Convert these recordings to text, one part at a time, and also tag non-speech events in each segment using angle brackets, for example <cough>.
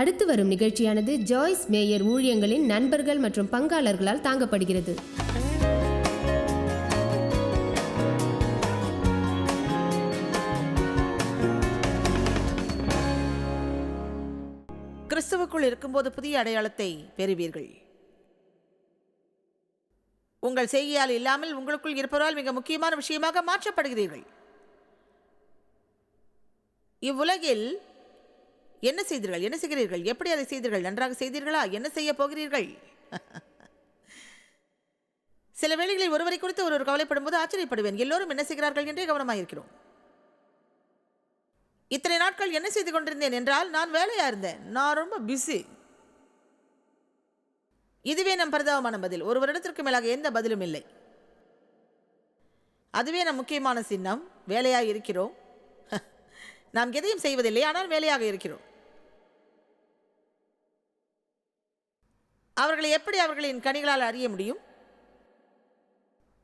அடுத்து வரும் நிகழ்ச்சியானது ஜாய்ஸ் மேயர் ஊழியங்களின் நண்பர்கள் மற்றும் பங்காளர்களால் தாங்கப்படுகிறது. கிறிஸ்துவுக்குள் இருக்கும்போது புதிய அடையாளத்தை பெறுவீர்கள். உங்கள் செய்கையால் இல்லாமல் உங்களுக்குள் இருப்பவரால் மிக முக்கியமான விஷயமாக மாற்றப்படுகிறீர்கள். இவ்வுலகில் என்ன செய்தீர்கள்? என்ன செய்கிறீர்கள்? எப்படி அதை செய்தீர்கள்? நன்றாக செய்தீர்களா? என்ன செய்ய போகிறீர்கள்? <laughs> சில வேளைகளில் ஒருவரை குறித்து ஒருவர் கவலைப்படும் போது ஆச்சரியப்படுவேன். எல்லோரும் என்ன செய்கிறார்கள் என்றே கவனமாயிருக்கிறோம். இத்தனை நாட்கள் என்ன செய்து கொண்டிருந்தேன் என்றால் நான் வேலையா இருந்தேன். நான் ரொம்ப பிஸி இதுவே நம் பரிதாபமான பதில். ஒரு வருடத்திற்கு மேலாக எந்த பதிலும் இல்லை. அதுவே நம் முக்கியமான சின்னம். வேலையாக இருக்கிறோம். <laughs> நாம் எதையும் செய்வதில்லை. ஆனால் வேலையாக இருக்கிறோம். அவர்களை எப்படி அவர்களின் கனிகளால் அறிய முடியும்?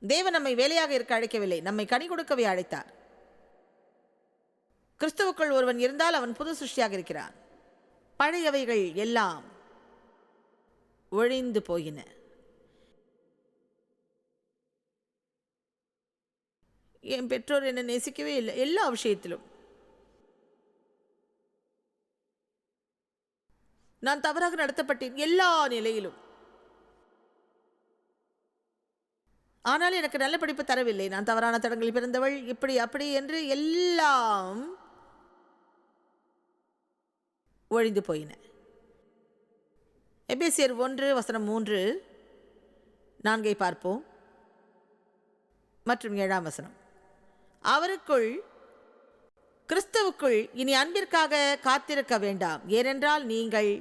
தேவன் நம்மை வேலையாக இருக்க அழைக்கவில்லை நம்மை கனி கொடுக்கவே அழைத்தார். கிறிஸ்துவுக்குள் ஒருவன் இருந்தால் அவன் புது சிருஷ்டியாக இருக்கிறான். பழையவைகள் எல்லாம் ஒழிந்து போயின. என் பெற்றோர் என்னை நேசிக்கவே இல்லை எல்லா விஷயத்திலும். நான் தவறாக நடத்தப்பட்டேன் எல்லா நிலையிலும். ஆனால் எனக்கு நல்ல படிப்பு தரவில்லை. நான் தவறான தடங்களில் பிறந்தவள் இப்படி அப்படி என்று எல்லாம் ஒழிந்து போயின. எபேசியர் ஒன்று வசனம் மூன்று நான்கை பார்ப்போம். மற்றும் ஏழாம் வசனம். அவருக்குள் கிறிஸ்துவுக்குள் இனி அன்பிற்காக காத்திருக்க வேண்டாம். ஏனென்றால் நீங்கள்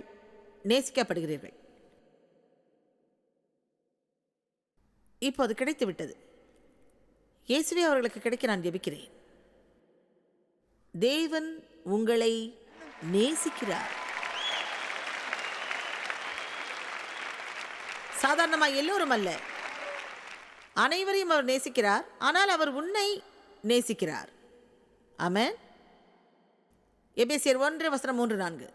நேசிக்கப்படுகிறீர்கள். இப்போது கிடைத்து விட்டது இயேசுவே அவர்களுக்கு கிடைக்க நான் ஜெபிக்கிறேன். தேவன் உங்களை நேசிக்கிறார். சாதாரணமாக எல்லோரும் அல்ல. அனைவரையும் அவர் நேசிக்கிறார். ஆனால் அவர் உன்னை நேசிக்கிறார். ஆமன். எபேசியர் ஒன்று வசனம் மூன்று நான்கு.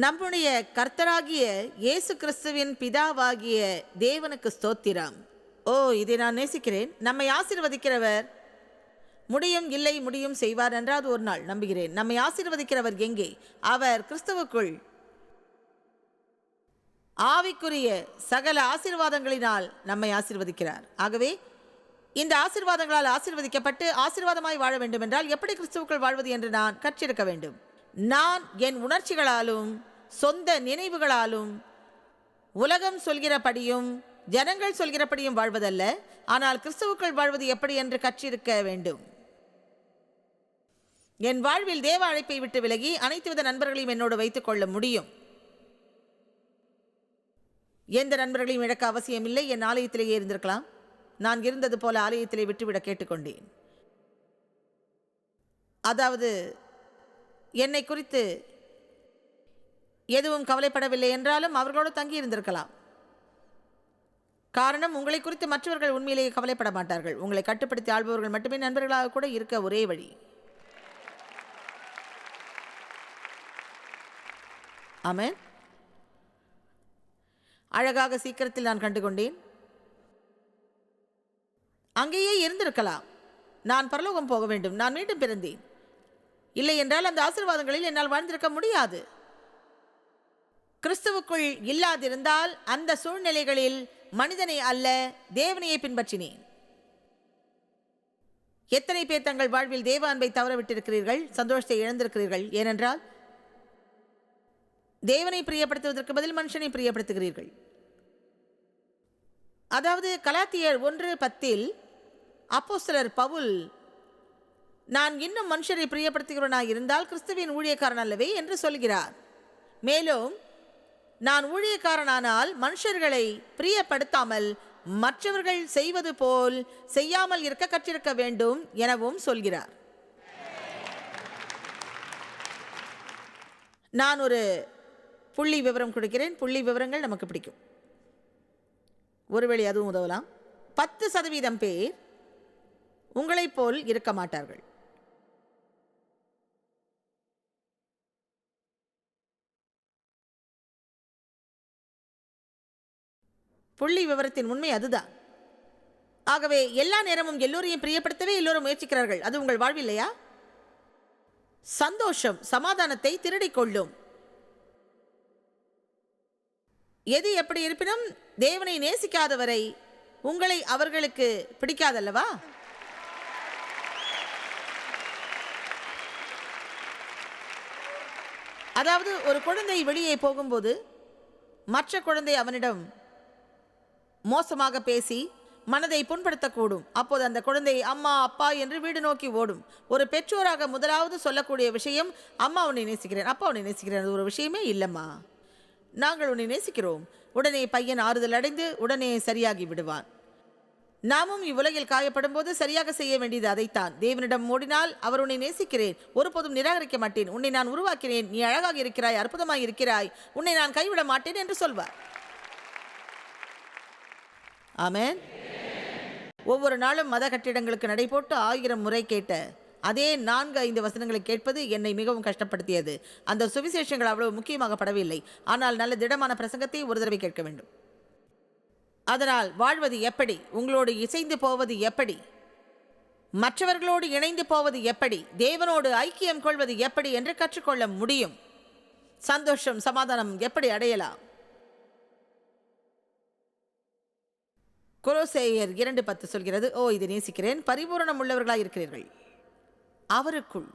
நம்முடைய கர்த்தராகிய இயேசு கிறிஸ்துவின் பிதாவாகிய தேவனுக்கு ஸ்தோத்திரம். ஓ இதை நான் நேசிக்கிறேன். நம்மை ஆசீர்வதிக்கிறவர் முடியும் இல்லை முடியும் செய்வார் என்றாவது ஒரு நாள் நம்புகிறேன். நம்மை ஆசீர்வதிக்கிறவர் எங்கே? அவர் கிறிஸ்துவுக்குள். ஆவிக்குரிய சகல ஆசீர்வாதங்களினால் நம்மை ஆசிர்வதிக்கிறார். ஆகவே இந்த ஆசீர்வாதங்களால் ஆசிர்வதிக்கப்பட்டு ஆசிர்வாதமாய் வாழ வேண்டும் என்றால் எப்படி கிறிஸ்துவுக்குள் வாழ்வது என்று நான் கற்றிருக்க வேண்டும்? நான் என் உணர்ச்சிகளாலும் சொந்த நினைவுகளாலும் உலகம் சொல்கிறபடியும் ஜனங்கள் சொல்கிறபடியும் வாழ்வதல்ல. ஆனால் கிறிஸ்துவுக்குள் வாழ்வது எப்படி என்று கற்றிருக்க வேண்டும். என் வாழ்வில் தேவ அழைப்பை விட்டு விலகி அனைத்து வித நண்பர்களையும் என்னோடு வைத்துக் கொள்ள முடியும். எந்த நண்பர்களையும் இழக்க அவசியமில்லை. என் ஆலயத்திலேயே இருந்திருக்கலாம். நான் இருந்தது போல ஆலயத்திலே விட்டுவிட கேட்டுக்கொண்டேன். அதாவது என்னை குறித்து எதுவும் கவலைப்படவில்லை என்றாலும் அவர்களோடு தங்கி இருந்திருக்கலாம். காரணம் உங்களை குறித்து மற்றவர்கள் உண்மையிலேயே கவலைப்பட மாட்டார்கள். உங்களை கட்டுப்படுத்தி ஆள்பவர்கள் மட்டுமே நண்பர்களாக கூட இருக்க ஒரே வழி. ஆமேன். அழகாக சீக்கிரத்தில் நான் கண்டுகொண்டேன். அங்கேயே இருந்திருக்கலாம். நான் பரலோகம் போக வேண்டும். நான் மீண்டும் பிறந்தேன். இல்லை என்றால் அந்த ஆசீர்வாதங்களில் என்னால் வாழ்ந்திருக்க முடியாது. கிறிஸ்துவுக்குள் இல்லாதிருந்தால் அந்த சூழ்நிலைகளில் மனிதனை அல்ல தேவனையை பின்பற்றினேன். எத்தனை பேர் தங்கள் வாழ்வில் தேவ அன்பை தவறவிட்டிருக்கிறீர்கள் சந்தோஷத்தை இழந்திருக்கிறீர்கள் ஏனென்றால் தேவனை பிரியப்படுத்துவதற்கு பதில் மனுஷனை பிரியப்படுத்துகிறீர்கள். அதாவது கலாத்தியர் ஒன்று பத்தில் அப்போஸ்தலர் பவுல் நான் இன்னும் மனுஷரை பிரியப்படுத்துகிறவனாக இருந்தால் கிறிஸ்துவின் ஊழியக்காரன் அல்லவே என்று சொல்கிறார். மேலும் நான் ஊழியக்காரனானால் மனுஷர்களை பிரியப்படுத்தாமல் மற்றவர்கள் செய்வது போல் செய்யாமல் இருக்க கற்றிருக்க வேண்டும் எனவும் சொல்கிறார். நான் ஒரு புள்ளி விவரம் கொடுக்கிறேன். புள்ளி விவரங்கள் நமக்கு பிடிக்கும். ஒருவேளை அதுவும் உதவலாம். பத்து சதவீதம் பேர் உங்களைப் போல் இருக்க மாட்டார்கள். புள்ளி விவரத்தின் உண்மை அதுதான். ஆகவே எல்லா நேரமும் எல்லோரையும் பிரியப்படுத்தவே எல்லோரும் முயற்சிக்கிறார்கள். அது உங்கள் வாழ்வில்லையா? சந்தோஷம் சமாதானத்தை திருடிக் கொள்ளும். எது எப்படி இருப்பினும் தேவனை நேசிக்காதவரை உங்களை அவர்களுக்கு பிடிக்காதல்லவா? அதாவது ஒரு குழந்தை வெளியே போகும்போது மற்ற குழந்தை அவனிடம் மோசமாக பேசி மனதை புண்படுத்தக்கூடும். அப்போது அந்த குழந்தை அம்மா அப்பா என்று வீடு நோக்கி ஓடும். ஒரு பெற்றோராக முதலாவது சொல்லக்கூடிய விஷயம் அம்மா உன்னை நேசிக்கிறேன். அப்பா உன்னை நேசிக்கிறேன். அது ஒரு விஷயமே இல்லைம்மா. நாங்கள் உன்னை நேசிக்கிறோம். உடனே பையன் ஆறுதல் அடைந்து உடனே சரியாகி விடுவான். நாமும் இவ்வுலகில் காயப்படும் போது சரியாக செய்ய வேண்டியது அதைத்தான். தேவனிடம் ஓடினால் அவர் உன்னை நேசிக்கிறேன். ஒருபோதும் நிராகரிக்க மாட்டேன். உன்னை நான் உருவாக்கினேன். நீ அழகாக இருக்கிறாய் அற்புதமாக இருக்கிறாய். உன்னை நான் கைவிட மாட்டேன் என்று சொல்வார். ஆமேன். ஒவ்வொரு நாளும் மத கட்டிடங்களுக்கு நடைபோட்டு ஆயிரம் முறை கேட்ட அதே நான்கு ஐந்து வசனங்களை கேட்பது என்னை மிகவும் கஷ்டப்படுத்தியது. அந்த சுவிசேஷங்கள் அவ்வளவு முக்கியமாக படவில்லை. ஆனால் நல்ல திடமான பிரசங்கத்தை ஒரு தடவை கேட்க வேண்டும். அதனால் வாழ்வது எப்படி? உங்களோடு இசைந்து போவது எப்படி? மற்றவர்களோடு இணைந்து போவது எப்படி? தேவனோடு ஐக்கியம் கொள்வது எப்படி என்று கற்றுக்கொள்ள முடியும். சந்தோஷம் சமாதானம் எப்படி அடையலாம்? கொலோசேயர் இரண்டு பத்து சொல்கிறது ஓ இதை நேசிக்கிறேன். பரிபூரணம் உள்ளவர்களாக இருக்கிறீர்கள். அவருக்குள்.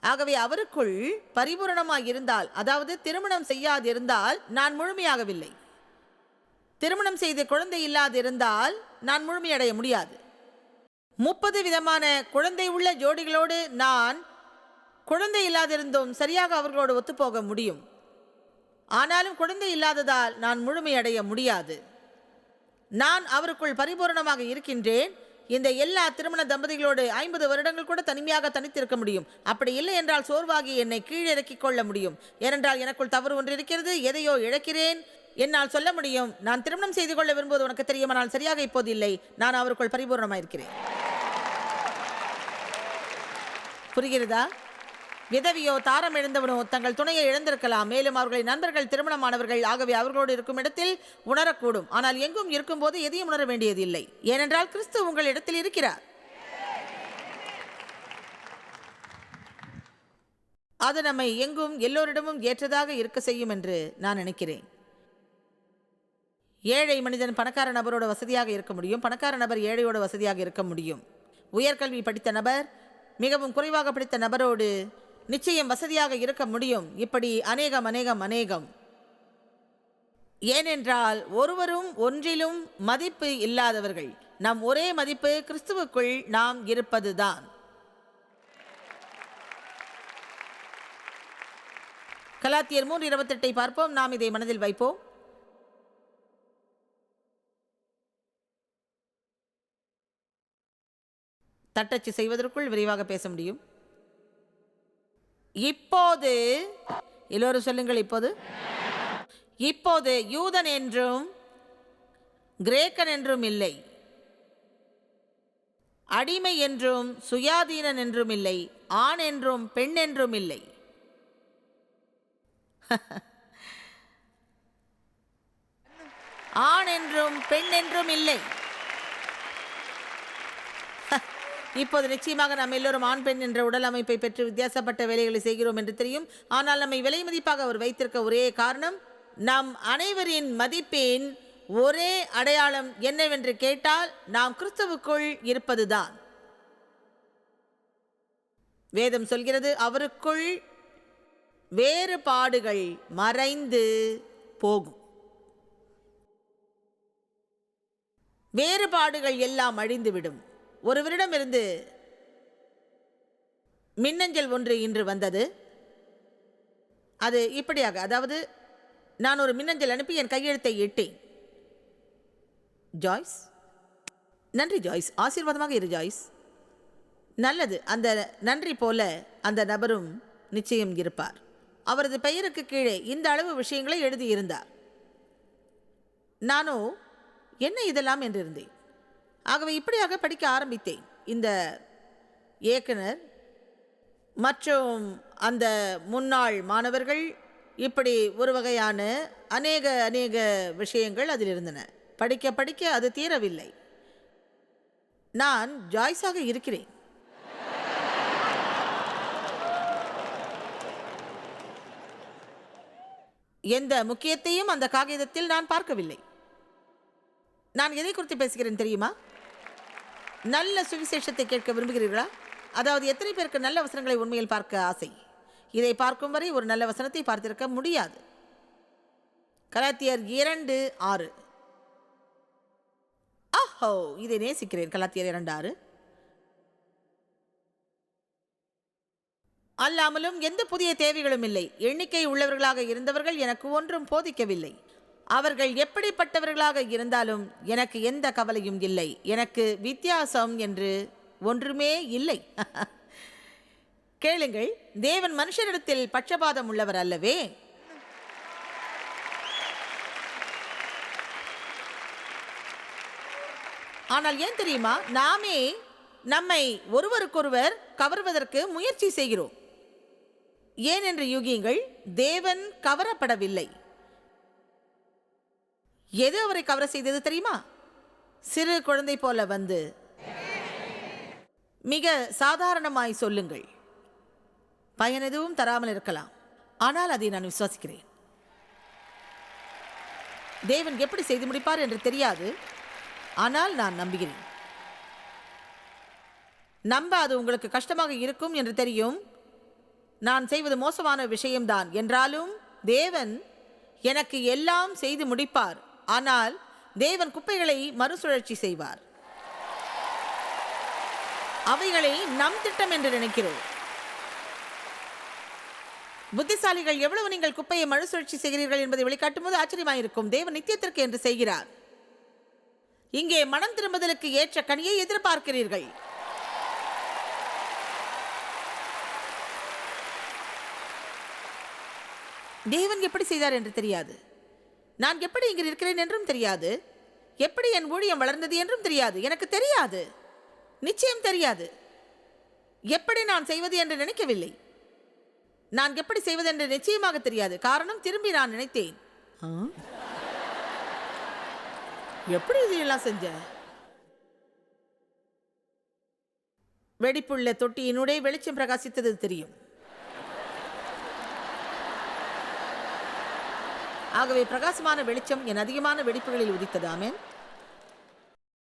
ஆகவே அவருக்குள் பரிபூரணமாக இருந்தால் அதாவது திருமணம் செய்யாதிருந்தால் நான் முழுமையாகவில்லை. திருமணம் செய்து குழந்தை இல்லாதிருந்தால் நான் முழுமையடைய முடியாது. முப்பது விதமான குழந்தை உள்ள ஜோடிகளோடு நான் குழந்தை இல்லாதிருந்தும் சரியாக அவர்களோடு ஒத்துப்போக முடியும். ஆனாலும் குழந்தை இல்லாததால் நான் முழுமையடைய முடியாது. நான் அவருக்குள் பரிபூரணமாக இருக்கின்றேன். இந்த எல்லா திருமண தம்பதிகளோடு ஐம்பது வருடங்கள் கூட தனிமையாக தனித்திருக்க முடியும். அப்படி இல்லை என்றால் சோர்வாகி என்னை கீழிறக்கிக் கொள்ள முடியும். ஏனென்றால் எனக்குள் தவறு ஒன்று இருக்கிறது. எதையோ இழக்கிறேன். என்னால் சொல்ல முடியும். நான் திருமணம் செய்து கொள்ள விரும்புவது உனக்கு தெரியுமானால் சரியாக இப்போது இல்லை. நான் அவருக்குள் பரிபூர்ணமாயிருக்கிறேன். புரிகிறதா? விதவியோ தாரம் இழந்தவனோ தங்கள் துணையை இழந்திருக்கலாம். மேலும் அவர்களின் நண்பர்கள் திருமணமானவர்கள் ஆகவே அவர்களோடு இருக்கும் இடத்தில் உணரக்கூடும். ஆனால் எங்கும் இருக்கும்போது எதையும் உணர வேண்டியதில்லை. ஏனென்றால் கிறிஸ்து உங்கள் இடத்தில் இருக்கிறார். அது நம்மை எங்கும் எல்லோரிடமும் ஏற்றதாக இருக்க செய்யும் என்று நான் நினைக்கிறேன். ஏழை மனிதன் பணக்கார நபரோட வசதியாக இருக்க முடியும். பணக்கார நபர் ஏழையோட வசதியாக இருக்க முடியும். உயர்கல்வி படித்த நபர் மிகவும் குறைவாக படித்த நபரோடு நிச்சயம் வசதியாக இருக்க முடியும். இப்படி அநேகம் அநேகம் அநேகம். ஏனென்றால் ஒருவரும் ஒன்றிலும் மதிப்பு இல்லாதவர்கள். நம் ஒரே மதிப்பு கிறிஸ்துவுக்குள் நாம் இருப்பதுதான். கலாத்தியர் மூன்று இருபத்தெட்டை பார்ப்போம். நாம் இதை மனதில் வைப்போம். தட்டச்சு செய்வதற்குள் விரைவாக பேச முடியும். இப்போது எல்லோரும் சொல்லுங்கள் இப்போது. இப்போது யூதன் என்றும் கிரேக்கன் என்றும் இல்லை. அடிமை என்றும் சுயாதீனன் என்றும் இல்லை. ஆண் என்றும் பெண் என்றும் இல்லை. ஆண் என்றும் பெண் என்றும் இல்லை. இப்போது நிச்சயமாக நாம் எல்லோரும் ஆண் பெண் என்ற உடல் அமைப்பை பெற்று வித்தியாசப்பட்ட வேலைகளை செய்கிறோம் என்று தெரியும். ஆனால் நம்மை விலை மதிப்பாக அவர் வைத்திருக்க ஒரே காரணம் நம் அனைவரின் மதிப்பின் ஒரே அடையாளம் என்னவென்று கேட்டால் நாம் கிறிஸ்துவுக்குள் இருப்பதுதான். வேதம் சொல்கிறது அவருக்குள் வேறுபாடுகள் மறைந்து போகும். வேறுபாடுகள் எல்லாம் அழிந்துவிடும். ஒருவரிடமிருந்து மின்னஞ்சல் ஒன்று இன்று வந்தது. அது இப்படியாக அதாவது நான் ஒரு மின்னஞ்சல் அனுப்பி என் கையெழுத்தை இட்டேன் ஜாய்ஸ். நன்றி ஜாய்ஸ். ஆசீர்வாதமாக இரு ஜாய்ஸ். நல்லது அந்த நன்றி போல அந்த நபரும் நிச்சயம் இருப்பார். அவரது பெயருக்கு கீழே இந்த அளவு விஷயங்களை எழுதியிருந்தார். நானோ என்ன இதெல்லாம் என்றிருந்தேன். ஆகவே இப்படியாக படிக்க ஆரம்பித்தேன். இந்த இயக்குனர் மற்றும் அந்த முன்னாள் மாணவர்கள் இப்படி ஒரு வகையான அநேக அநேக விஷயங்கள் அதில் இருந்தன படிக்க படிக்க அது தீரவில்லை. நான் ஜாய்ஸாக இருக்கிறேன். எந்த முக்கியத்தையும் அந்த காகிதத்தில் நான் பார்க்கவில்லை. நான் எதை குறித்து பேசுகிறேன் தெரியுமா? நல்ல சுவிசேஷத்தை கேட்க விரும்புகிறீர்களா? அதாவது எத்தனை பேருக்கு நல்ல வசனங்களை உண்மையில் பார்க்க ஆசை? இதை பார்க்கும் வரை ஒரு நல்ல வசனத்தை பார்த்திருக்க முடியாது. கலாத்தியர் இரண்டு ஆறு. ஆஹோ இதை நேசிக்கிறேன் கலாத்தியர் இரண்டு ஆறு. அல்லாமலும் எந்த புதிய தேவைகளும் இல்லை. எண்ணிக்கை உள்ளவர்களாக இருந்தவர்கள் எனக்கு ஒன்றும் போதிக்கவில்லை. அவர்கள் எப்படிப்பட்டவர்களாக இருந்தாலும் எனக்கு எந்த கவலையும் இல்லை. எனக்கு வித்தியாசம் என்று ஒன்றுமே இல்லை. <laughs> கேளுங்கள் தேவன் மனுஷரிடத்தில் பட்சபாதம் உள்ளவர் அல்லவே. ஆனால் ஏன் தெரியுமா? நாமே நம்மை ஒருவருக்கொருவர் கவர்வதற்கு முயற்சி செய்கிறோம். ஏன் என்று யூகியுங்கள் தேவன் கவரப்படவில்லை. எது அவரை கவர செய்தது தெரியுமா? சிறு குழந்தை போல வந்து மிக சாதாரணமாய் சொல்லுங்கள். பயன் எதுவும் தராமல் இருக்கலாம். ஆனால் அதை நான் விசுவாசிக்கிறேன். தேவன் எப்படி செய்து முடிப்பார் என்று தெரியாது. ஆனால் நான் நம்புகிறேன். நம்ப அது உங்களுக்கு கஷ்டமாக இருக்கும் என்று தெரியும். நான் செய்வது மோசமான விஷயம்தான். என்றாலும் தேவன் எனக்கு எல்லாம் செய்து முடிப்பார். ஆனால் தேவன் குப்பைகளை மறுசுழற்சி செய்வார். அவைகளை நம் திட்டம் என்று நினைக்கிறோம். புத்திசாலிகள் எவ்வளவு நீங்கள் குப்பையை மறுசுழற்சி செய்கிறீர்கள் என்பதை வெளிக்காட்டும் போது ஆச்சரியமாயிருக்கும். தேவன் நித்தியத்திற்கு என்று செய்கிறார். இங்கே மனம் திரும்புதலுக்கு ஏற்ற கனியை எதிர்பார்க்கிறீர்கள். தேவன் எப்படி செய்தார் என்று தெரியாது. நான் எப்படி இங்கே இருக்கிறேன் என்றும் தெரியாது. எப்படி என் ஊழியம் வளர்ந்தது என்றும் தெரியாது. எனக்கு தெரியாது. நிச்சயம் தெரியாது. எப்படி நான் செய்வது என்று நினைக்கவில்லை. நான் எப்படி செய்வது என்று நிச்சயமாக தெரியாது. காரணம் திரும்பி நான் நினைத்தேன். ஆ? எப்படி இதையெல்லாம் செஞ்ச? வெடிப்புள்ள தொட்டியினுடைய வெளிச்சம் பிரகாசித்தது தெரியும். ஆகவே பிரகாசமான வெளிச்சம் என் அதிகமான வெடிப்புகளில் உதித்தது.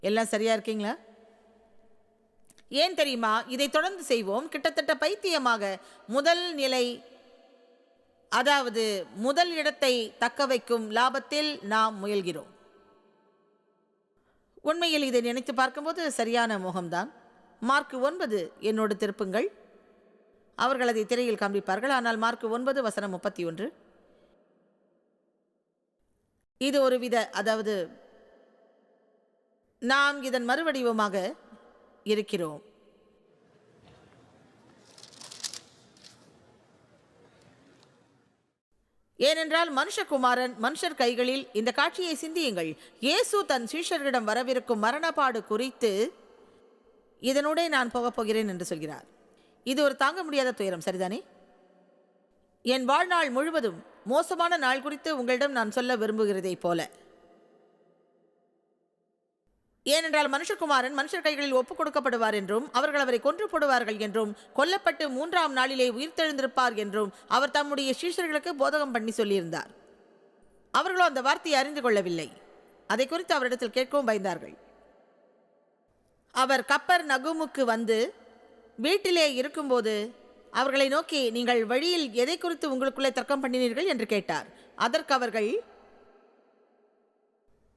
எல்லாம் சரியா இருக்கீங்களா? ஏன் தெரியுமா? இதை தொடர்ந்து செய்வோம். கிட்டத்தட்ட பைத்தியமாக முதல் நிலை அதாவது முதல் இடத்தை தக்க வைக்கும் லாபத்தில் நாம் முயல்கிறோம். உண்மையில் இதை நினைத்து பார்க்கும்போது சரியான முகம்தான். மார்க் ஒன்பது என்னோடு திருப்புங்கள். அவர்கள் அதை திரையில் காண்பிப்பார்கள். ஆனால் மார்க் ஒன்பது வசனம் முப்பத்தி ஒன்று. இது ஒரு வித அதாவது நாம் இதன் மறுவடிவமாக இருக்கிறோம். ஏனென்றால் மனுஷகுமாரன் மனுஷர் கைகளில் இந்த காட்சியை சிந்தியுங்கள். இயேசு தன் சீஷர்களிடம் வரவிருக்கும் மரணப்பாடு குறித்து இதனூடே நான் போகப் போகிறேன் என்று சொல்கிறார். இது ஒரு தாங்க முடியாத துயரம் சரிதானே? என் வாழ்நாள் முழுவதும் மோசமான நாள் குறித்து உங்களிடம் நான் சொல்ல விரும்புகிறதைப் போல. ஏனென்றால் மனுஷகுமாரன் மனுஷர் கைகளில் ஒப்புக் கொடுக்கப்படுவார் என்றும் அவர்கள் அவரை கொன்று போடுவார்கள் என்றும் கொல்லப்பட்டு மூன்றாம் நாளிலே உயிர்த்தெழுந்திருப்பார் என்றும் அவர் தம்முடைய சீஷர்களுக்கு போதகம் பண்ணி சொல்லியிருந்தார். அவர்களோ அந்த வார்த்தையை அறிந்து கொள்ளவில்லை. அதை குறித்து அவரிடத்தில் கேட்கவும் பயந்தார்கள். அவர் கப்பர் நகுமுக்கு வந்து வீட்டிலே இருக்கும்போது அவர்களை நோக்கி நீங்கள் வழியில் எதை குறித்து உங்களுக்குள்ளே தர்க்கம் பண்ணினீர்கள்? என்று கேட்டார். அதற்கு அவர்கள்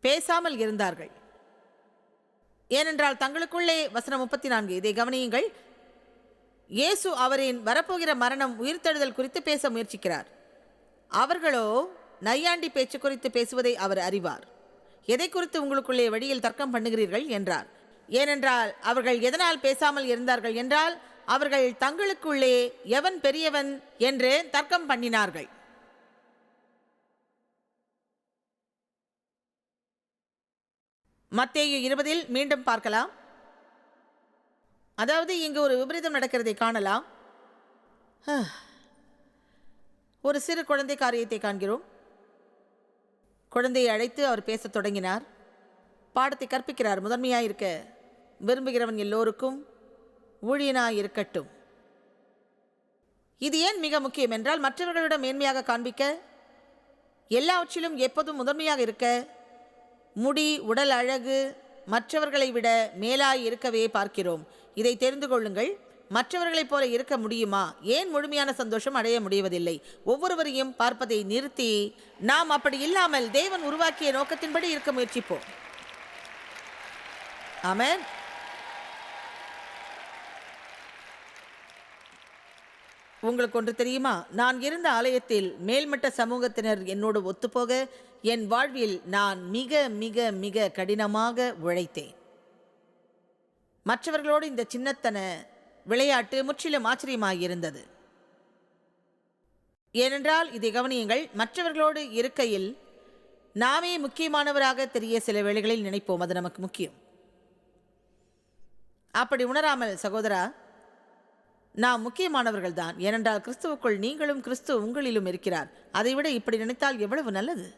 பேசாமல் இருந்தார்கள். ஏனென்றால் தங்களுக்குள்ளே வசனம் முப்பத்தி நான்கு இதை கவனியுங்கள். இயேசு அவரின் வரப்போகிற மரணம் உயிர்த்தெழுதல் குறித்து பேச முயற்சிக்கிறார். அவர்களோ நையாண்டி பேச்சு குறித்து பேசுவதை அவர் அறிவார். எதை குறித்து உங்களுக்குள்ளே வழியில் தர்க்கம் பண்ணுகிறீர்கள்? என்றார். ஏனென்றால் அவர்கள் எதனால் பேசாமல் இருந்தார்கள் என்றால் அவர்கள் தங்களுக்குள்ளே எவன் பெரியவன் என்று தர்க்கம் பண்ணினார்கள். மத்தேயு இருபதில் மீண்டும் பார்க்கலாம். அதாவது இங்கு ஒரு விபரீதம் நடக்கிறதை காணலாம். ஒரு சிறு குழந்தை காரியத்தை காண்கிறோம். குழந்தையை அழைத்து அவர் பேசத் தொடங்கினார். பாடத்தை கற்பிக்கிறார். முதன்மையாக இருக்க விரும்புகிறவன் எல்லோருக்கும் ஊழியனாயிருக்கட்டும். இது ஏன் மிக முக்கியம் என்றால் மற்றவர்களிடம் மேன்மையாக காண்பிக்க எல்லாவற்றிலும் எப்போதும் முதன்மையாக இருக்க முடி உடல் அழகு மற்றவர்களை விட மேலாய் இருக்கவே பார்க்கிறோம். இதை தெரிந்து கொள்ளுங்கள் மற்றவர்களைப் போல இருக்க முடியுமா? ஏன் முழுமையான சந்தோஷம் அடைய முடிவதில்லை? ஒவ்வொருவரையும் பார்ப்பதை நிறுத்தி நாம் அப்படி இல்லாமல் தேவன் உருவாக்கிய நோக்கத்தின்படி இருக்க முயற்சிப்போம். ஆமன். உங்களுக்கு ஒன்று தெரியுமா? நான் இருந்த ஆலயத்தில் மேல்மட்ட சமூகத்தினர் என்னோடு ஒத்துப்போக என் வாழ்வில் நான் மிக மிக மிக கடினமாக உழைத்தேன். மற்றவர்களோடு இந்த சின்னத்தன விளையாட்டு முற்றிலும் ஆச்சரியமாயிருந்தது. ஏனென்றால் இதை கவனியுங்கள் மற்றவர்களோடு இருக்கையில் நாமே முக்கியமானவராக தெரிய சில வேளைகளில் நினைப்போம் அது நமக்கு முக்கியம். அப்படி உணராமல் சகோதரா நாம் முக்கியமானவர்கள் தான். ஏனென்றால் கிறிஸ்துவுக்குள் நீங்களும் கிறிஸ்து உங்களிலும் இருக்கிறார். அதைவிட இப்படி நினைத்தால் எவ்வளவு நல்லது?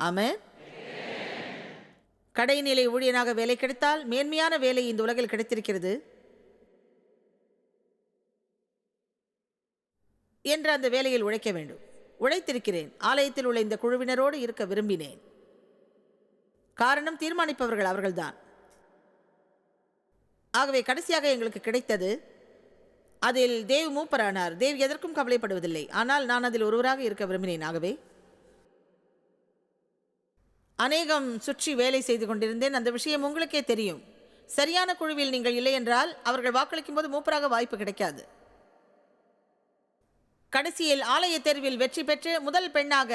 ஆமே கடைநிலை ஊழியனாக வேலை கிடைத்தால் மேன்மையான வேலை இந்த உலகில் கிடைத்திருக்கிறது. என்று அந்த வேலையில் உழைக்க வேண்டும். உழைத்திருக்கிறேன். ஆலயத்தில் உள்ள இந்த குழுவினரோடு இருக்க விரும்பினேன். காரணம் தீர்மானிப்பவர்கள் அவர்கள்தான். ஆகவே கடைசியாக எங்களுக்கு கிடைத்தது. அதில் தேவ் மூப்பரானார். தேவ் எதற்கும் கவலைப்படுவதில்லை. ஆனால் நான் அதில் ஒருவராக இருக்க விரும்பினேன். ஆகவே அநேகம் சுற்றி வேலை செய்து கொண்டிருந்தேன். அந்த விஷயம் உங்களுக்கே தெரியும். சரியான குழுவில் நீங்கள் இல்லை என்றால் அவர்கள் வாக்களிக்கும் போது மூப்பராக வாய்ப்பு கிடைக்காது. கடைசியில் ஆலய தேர்வில் வெற்றி பெற்று முதல் பெண்ணாக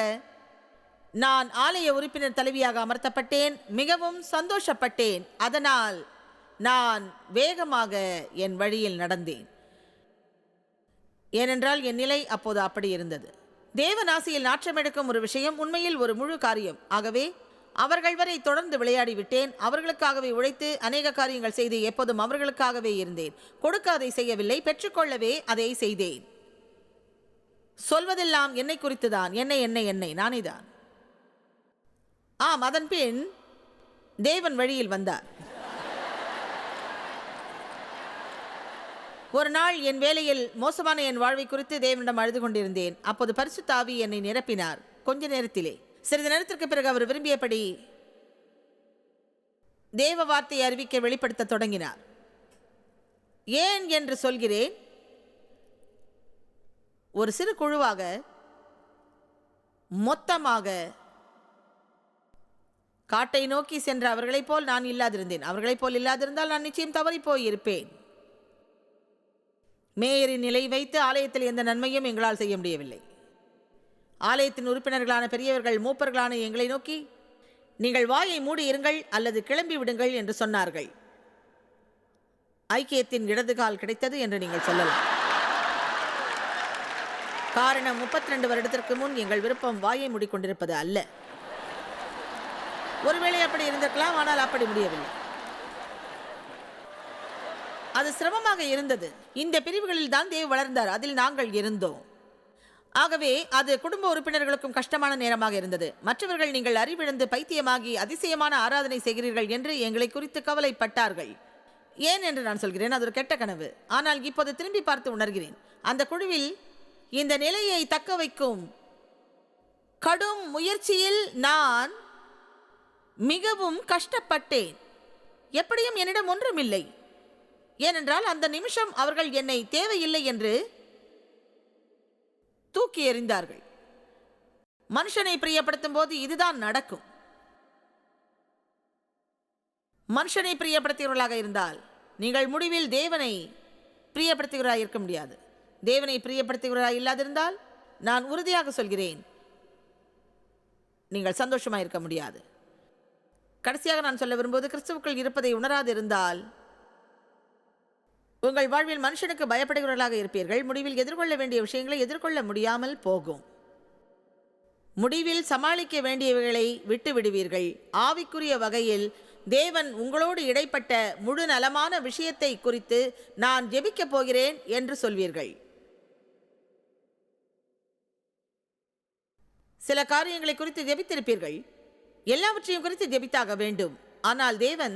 நான் ஆலய உறுப்பினர் தலைவியாக அமர்த்தப்பட்டேன். மிகவும் சந்தோஷப்பட்டேன். அதனால் நான் வேகமாக என் வழியில் நடந்தேன். ஏனென்றால் என் நிலை அப்போது அப்படி இருந்தது. தேவநாசியில் நாற்றமெடுக்கும் ஒரு விஷயம் உண்மையில் ஒரு முழு காரியம். ஆகவே அவர்கள் வரை தொடர்ந்து விளையாடி விட்டேன். அவர்களுக்காகவே உழைத்து அநேக காரியங்கள் செய்து எப்போதும் அவர்களுக்காகவே இருந்தேன். கொடுக்க அதை செய்யவில்லை பெற்றுக்கொள்ளவே அதை செய்தேன். சொல்வதெல்லாம் என்னை குறித்துதான். என்னை என்னை என்னை நானே தான் ஆம் அதன் பின் தேவன் வழியில் வந்தார். ஒரு நாள் என் வேலையில் மோசமான என் வாழ்வை குறித்து தேவனிடம் அழுது கொண்டிருந்தேன். அப்போது பரிசு தாவி என்னை நிரப்பினார். கொஞ்ச நேரத்திலே. சிறிது நேரத்திற்கு பிறகு அவர் விரும்பியபடி தேவ வார்த்தையை அறிவிக்க வெளிப்படுத்த தொடங்கினார். ஏன் என்று சொல்கிறேன். ஒரு சிறு குழுவாக மொத்தமாக காட்டை நோக்கி சென்ற அவர்களைப் போல் நான் இல்லாதிருந்தேன். அவர்களைப் போல் இல்லாதிருந்தால் நான் நிச்சயம் தவறி போயிருப்பேன். மேயரின் நிலை வைத்து ஆலயத்தில் எந்த நன்மையும் எங்களால் செய்ய முடியவில்லை. ஆலயத்தின் உறுப்பினர்களான பெரியவர்கள் மூப்பர்களான எங்களை நோக்கி நீங்கள் வாயை மூடி இருங்கள் அல்லது கிளம்பி விடுங்கள் என்று சொன்னார்கள். ஐக்கியத்தின் இடது கால் கிடைத்தது என்று நீங்கள் சொல்லலாம். காரணம் 32 வருடத்திற்கு முன் எங்கள் விருப்பம் வாயை மூடிக்கொண்டிருப்பது அல்ல. ஒருவேளை அப்படி இருந்திருக்கலாம் ஆனால் அப்படி முடியவில்லை. அது சிரமமாக இருந்தது. இந்த பிரிவுகளில் தான் தேவ் வளர்ந்தார். அதில் நாங்கள் இருந்தோம். ஆகவே அது குடும்ப உறுப்பினர்களுக்கும் கஷ்டமான நேரமாக இருந்தது. மற்றவர்கள் நீங்கள் அறிவிழந்து பைத்தியமாகி அதிசயமான ஆராதனை செய்கிறீர்கள் என்று எங்களை குறித்து கவலைப்பட்டார்கள். ஏன் என்று நான் சொல்கிறேன். அது ஒரு கெட்ட கனவு. ஆனால் இப்போது திரும்பி பார்த்து உணர்கிறேன். அந்த குழுவில் இந்த நிலையை தக்க வைக்கும் கடும் முயற்சியில் நான் மிகவும் கஷ்டப்பட்டேன். எப்படியும் என்னிடம் ஒன்றுமில்லை. ஏனென்றால் அந்த நிமிஷம் அவர்கள் என்னை தேவையில்லை என்று தூக்கி எறிந்தார்கள். மனுஷனை பிரியப்படுத்தும் போது இதுதான் நடக்கும். மனுஷனை பிரியப்படுத்தியவர்களாக இருந்தால் நீங்கள் முடிவில் தேவனை பிரியப்படுத்துகிறவராக இருக்க முடியாது. தேவனை பிரியப்படுத்துகிறவராக இல்லாதிருந்தால் நான் உறுதியாக சொல்கிறேன் நீங்கள் சந்தோஷமாக இருக்க முடியாது. கடைசியாக நான் சொல்ல விரும்புவது கிறிஸ்துவுக்குள் இருப்பதை உணராதிருந்தால் உங்கள் வாழ்வில் மனுஷனுக்கு பயப்படுகிறவர்களாக இருப்பீர்கள். முடிவில் எதிர்கொள்ள வேண்டிய விஷயங்களை எதிர்கொள்ள முடியாமல் போகும். முடிவில் சமாளிக்க வேண்டியவைகளை விட்டு விடுவீர்கள். ஆவிக்குரிய வகையில் தேவன் உங்களோடு இடைப்பட்ட முழு நலமான விஷயத்தை குறித்து நான் ஜெபிக்கப் போகிறேன் என்று சொல்வீர்கள். சில காரியங்களை குறித்து ஜெபித்திருப்பீர்கள். எல்லாவற்றையும் குறித்து ஜெபித்தாக வேண்டும். ஆனால் தேவன்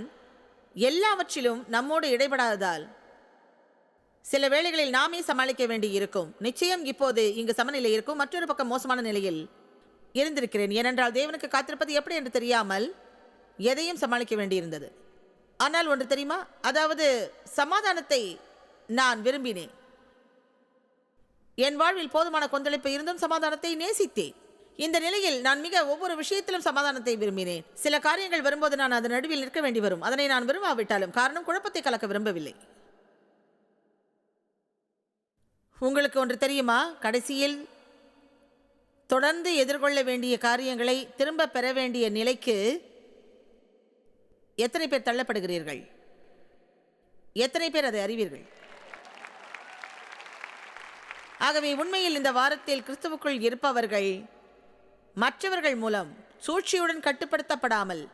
எல்லாவற்றிலும் நம்மோடு இடைபடாததால் சில வேளைகளில் நாமே சமாளிக்க வேண்டி இருக்கும் நிச்சயம் இப்போது இங்கு சமநிலை இருக்கும். மற்றொரு பக்கம் மோசமான நிலையில் இருந்திருக்கிறேன். ஏனென்றால் தேவனுக்கு காத்திருப்பது எப்படி என்று தெரியாமல் எதையும் சமாளிக்க வேண்டியிருந்தது. ஆனால் ஒன்று தெரியுமா? அதாவது சமாதானத்தை நான் விரும்பினேன். என் வாழ்வில் போதுமான கொந்தளிப்பு இருந்தும் சமாதானத்தை நேசித்தேன். இந்த நிலையில் நான் மிக ஒவ்வொரு விஷயத்திலும் சமாதானத்தை விரும்பினேன். சில காரியங்கள் வரும்போது நான் அதன் நடுவில் நிற்க வேண்டி வரும். அதனை நான் விரும்பாவிட்டாலும் காரணம் குழப்பத்தை கலக்க விரும்பவில்லை. உங்களுக்கு ஒன்று தெரியுமா? கடைசியில் தொடர்ந்து எதிர்கொள்ள வேண்டிய காரியங்களை திரும்ப பெற வேண்டிய நிலைக்கு எத்தனை பேர் தள்ளப்படுகிறீர்கள்? எத்தனை பேர் அதை அறிவீர்கள்? ஆகவே உண்மையில் இந்த வாரத்தில் கிறிஸ்துவுக்குள் இருப்பவர்கள் மற்றவர்கள் மூலம் சூழ்ச்சியுடன் கட்டுப்படுத்தப்படாமல்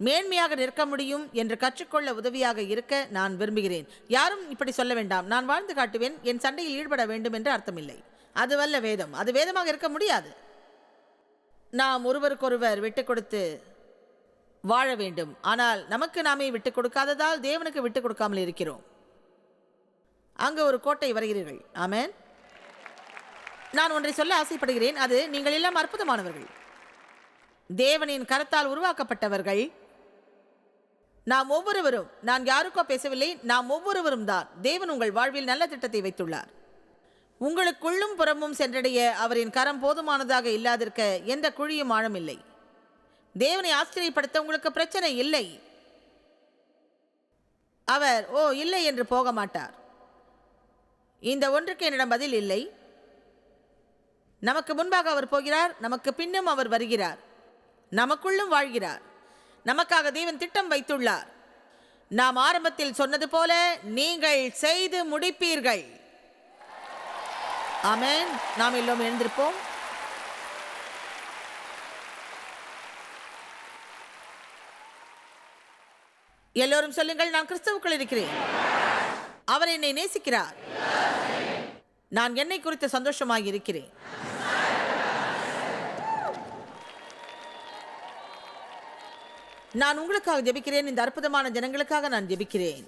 மேன்மையாக நிற்க முடியும் என்று கற்றுக்கொள்ள உதவியாக இருக்க நான் விரும்புகிறேன். யாரும் இப்படி சொல்ல வேண்டாம். நான் வாழ்ந்து காட்டுவேன். என் சண்டையில் ஈடுபட வேண்டும் என்று அர்த்தமில்லை. அதுவல்ல வேதம். அது வேதமாக இருக்க முடியாது. நாம் ஒருவருக்கொருவர் விட்டுக் கொடுத்து வாழ வேண்டும். ஆனால் நமக்கு நாமே விட்டுக் கொடுக்காததால் தேவனுக்கு விட்டுக் கொடுக்காமல் இருக்கிறோம். அங்கு ஒரு கோட்டை வருகிறீர்கள். ஆமேன். நான் ஒன்றை சொல்ல ஆசைப்படுகிறேன். அது நீங்கள் எல்லாம் அற்புதமானவர்கள். தேவனின் கரத்தால் உருவாக்கப்பட்டவர்கள். நாம் ஒவ்வொருவரும் நான் யாருக்கோ பேசவில்லை நாம் ஒவ்வொருவரும் தான். தேவன் உங்கள் வாழ்வில் நல்ல திட்டத்தை வைத்துள்ளார். உங்களுக்குள்ளும் புறமும் சென்றடைய அவரின் கரம் போதுமானதாக இல்லாதிருக்க எந்த குழியும் ஆழமில்லை. தேவனை ஆச்சரியப்படுத்த உங்களுக்கு பிரச்சனை இல்லை. அவர் ஓ இல்லை என்று போக மாட்டார். இந்த ஒன்றுக்கு என்னிடம் பதில் இல்லை. நமக்கு முன்பாக அவர் போகிறார் நமக்கு பின்னும் அவர் வருகிறார். நமக்குள்ளும் வாழ்கிறார். நமக்காக தேவன் திட்டம் வைத்துள்ளார். நாம் ஆரம்பத்தில் சொன்னது போல நீங்கள் செய்து முடிப்பீர்கள். ஆமேன். நாம் எல்லோரும் எழுந்திருப்போம். எல்லோரும் சொல்லுங்கள் நான் கிறிஸ்தவுக்குள் இருக்கிறேன். அவர் என்னை நேசிக்கிறார். நான் என்னை குறித்து சந்தோஷமாக இருக்கிறேன். நான் உங்களுக்காக ஜெபிக்கிறேன். இந்த அற்புதமான ஜனங்களுக்காக நான் ஜெபிக்கிறேன்.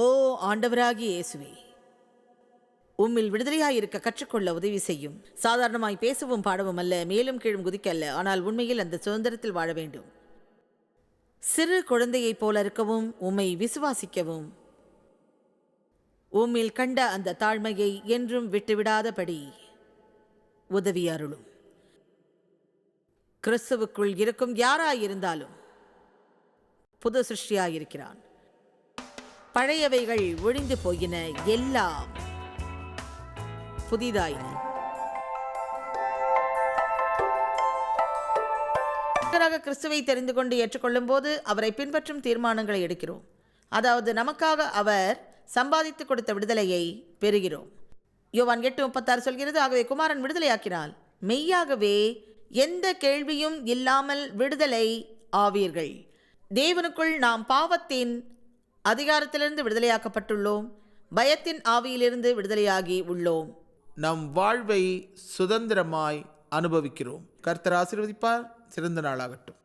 ஓ ஆண்டவராகி இயேசுவே உம்மில் விடுதலையாக இருக்க கற்றுக்கொள்ள உதவி செய்யும். சாதாரணமாய் பேசவும் பாடவும் அல்ல மேலும் கீழும் குதிக்க அல்ல ஆனால் உண்மையில் அந்த சுதந்திரத்தில் வாழ வேண்டும். சிறு குழந்தையைப் போல இருக்கவும் உம்மை விசுவாசிக்கவும். உம்மில் கண்ட அந்த தாழ்மையை என்றும் விட்டுவிடாதபடி உதவி அருளும். கிறிஸ்துவுக்குள் இருக்கும் யாராயிருந்தாலும் புது சிருஷ்டியாயிருக்கிறான். பழையவைகள் ஒழிந்து போயின எல்லாம் புதிதாயின. கிறிஸ்துவை தெரிந்து கொண்டு ஏற்றுக்கொள்ளும் போது அவரை பின்பற்றும் தீர்மானங்களை எடுக்கிறோம். அதாவது நமக்காக அவர் சம்பாதித்து கொடுத்த விடுதலையை பெறுகிறோம். யோவான் எட்டு முப்பத்தாறு சொல்கிறது ஆகவே குமாரன் விடுதலையாக்கினால் மெய்யாகவே எந்த கேள்வியும் இல்லாமல் விடுதலை ஆவீர்கள். தேவனுக்குள் நாம் பாவத்தின் அதிகாரத்திலிருந்து விடுதலையாக்கப்பட்டுள்ளோம். பயத்தின் ஆவியிலிருந்து விடுதலையாகி உள்ளோம். நம் வாழ்வை சுதந்திரமாய் அனுபவிக்கிறோம். கர்த்தர் ஆசீர்வதிப்பார். சிறந்த நாளாகட்டும்.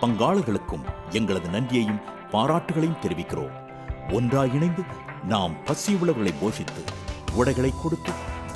பங்காளர்களுக்கும் எங்களது நன்றியையும் பாராட்டுகளையும் தெரிவிக்கிறோம். ஒன்றாய் இணைந்து நாம் பசியுள்ளவர்களை போஷித்து உடைகளை கொடுத்து